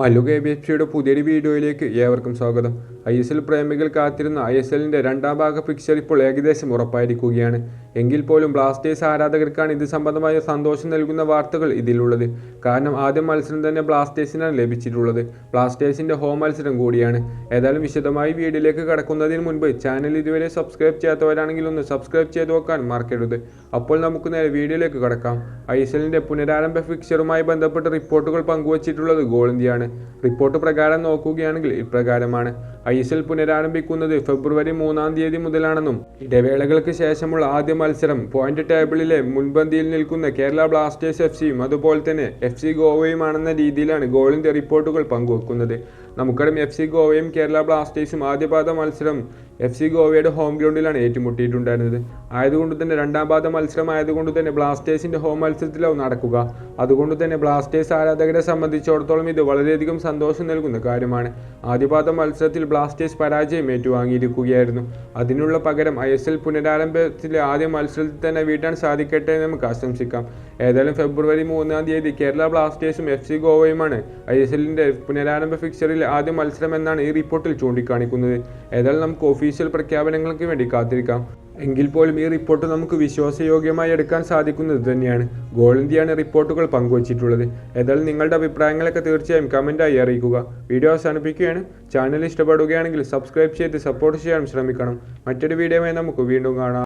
Mallu K. B. F സിയുടെ പുതിയൊരു വീഡിയോയിലേക്ക് ഏവർക്കും സ്വാഗതം. ഐ എസ് എൽ പ്രേമികൾ കാത്തിരുന്ന ഐ എസ് എല്ലിന്റെ രണ്ടാം ഭാഗ ഫിക്സർ ഇപ്പോൾ ഏകദേശം ഉറപ്പായിരിക്കുകയാണ്. എങ്കിൽ പോലും ബ്ലാസ്റ്റേഴ്സ് ആരാധകർക്കാണ് ഇത് സംബന്ധമായ സന്തോഷം നൽകുന്ന വാർത്തകൾ ഇതിലുള്ളത്. കാരണം ആദ്യ മത്സരം തന്നെ ബ്ലാസ്റ്റേഴ്സിനാണ് ലഭിച്ചിട്ടുള്ളത്. ബ്ലാസ്റ്റേഴ്സിന്റെ ഹോം മത്സരം കൂടിയാണ്. ഏതായാലും വിശദമായി വീഡിയോയിലേക്ക് കടക്കുന്നതിന് മുൻപ് ചാനൽ ഇതുവരെ സബ്സ്ക്രൈബ് ചെയ്യാത്തവരാണെങ്കിൽ ഒന്ന് സബ്സ്ക്രൈബ് ചെയ്ത് നോക്കാൻ മറക്കരുത്. അപ്പോൾ നമുക്ക് നേരെ വീഡിയോയിലേക്ക് കടക്കാം. ഐ എസ് എല്ലിന്റെ പുനരാരംഭ ഫിക്സറുമായി ബന്ധപ്പെട്ട റിപ്പോർട്ടുകൾ പങ്കുവച്ചിട്ടുള്ളത് ഗോൾ ഇന്ത്യയാണ്. റിപ്പോർട്ട് പ്രകാരം നോക്കുകയാണെങ്കിൽ ഇപ്രകാരമാണ്. ഐ എസ് എൽ പുനരാരംഭിക്കുന്നത് ഫെബ്രുവരി മൂന്നാം തീയതി മുതലാണെന്നും ഇടവേളകൾക്ക് ശേഷമുള്ള ആദ്യ മത്സരം പോയിന്റ് ടേബിളിലെ മുൻപന്തിയിൽ നിൽക്കുന്ന കേരള ബ്ലാസ്റ്റേഴ്സ് എഫ് സിയും അതുപോലെ തന്നെ എഫ് സി ഗോവയുമാണെന്ന രീതിയിലാണ് ഗോളിന്റെ റിപ്പോർട്ടുകൾ പങ്കുവെക്കുന്നത്. നമുക്കറിയാം എഫ് സി ഗോവയും കേരള ബ്ലാസ്റ്റേഴ്സും ആദ്യപാദ മത്സരം എഫ് സി ഗോവയുടെ ഹോം ഗ്രൗണ്ടിലാണ് ഏറ്റുമുട്ടിയിട്ടുണ്ടായിരുന്നത്. ആയതുകൊണ്ട് തന്നെ രണ്ടാം പാദ മത്സരം ആയതുകൊണ്ട് തന്നെ ബ്ലാസ്റ്റേഴ്സിന്റെ ഹോം മത്സരത്തിലാവും നടക്കുക. അതുകൊണ്ട് തന്നെ ബ്ലാസ്റ്റേഴ്സ് ആരാധകരെ സംബന്ധിച്ചിടത്തോളം ഇത് വളരെയധികം സന്തോഷം നൽകുന്ന കാര്യമാണ്. ആദ്യപാദ മത്സരത്തിൽ ബ്ലാസ്റ്റേഴ്സ് പരാജയം ഏറ്റുവാങ്ങിയിരിക്കുകയായിരുന്നു. അതിനുള്ള പകരം ഐ എസ് എൽ പുനരാരംഭത്തിലെ ആദ്യ മത്സരത്തിൽ തന്നെ വീട്ടാൻ സാധിക്കട്ടെ എന്ന് നമുക്ക് ആശംസിക്കാം. ഏതായാലും ഫെബ്രുവരി മൂന്നാം തീയതി കേരള ബ്ലാസ്റ്റേഴ്സും എഫ് സി ഗോവയുമാണ് ഐ എസ് എല്ലിന്റെ പുനരാരംഭ ഫിക്സറിൽ ആദ്യ മത്സരം എന്നാണ് ഈ റിപ്പോർട്ടിൽ ചൂണ്ടിക്കാണിക്കുന്നത്. ഏതായാലും നമുക്ക് ഒഫീഷ്യൽ പ്രഖ്യാപനങ്ങൾക്ക് വേണ്ടി കാത്തിരിക്കാം. എങ്കിൽ പോലും ഈ റിപ്പോർട്ട് നമുക്ക് വിശ്വാസയോഗ്യമായി എടുക്കാൻ സാധിക്കുന്നത് തന്നെയാണ്. ഗോൾ ഇന്ത്യയാണ് റിപ്പോർട്ടുകൾ പങ്കുവച്ചിട്ടുള്ളത്. ഏതായാലും നിങ്ങളുടെ അഭിപ്രായങ്ങളൊക്കെ തീർച്ചയായും കമന്റായി അറിയിക്കുക. വീഡിയോ അവസാനിപ്പിക്കുകയാണ്. ചാനൽ ഇഷ്ടപ്പെടുകയാണെങ്കിൽ സബ്സ്ക്രൈബ് ചെയ്ത് സപ്പോർട്ട് ചെയ്യാൻ ശ്രമിക്കണം. മറ്റൊരു വീഡിയോയുമായി നമുക്ക് വീണ്ടും കാണാം.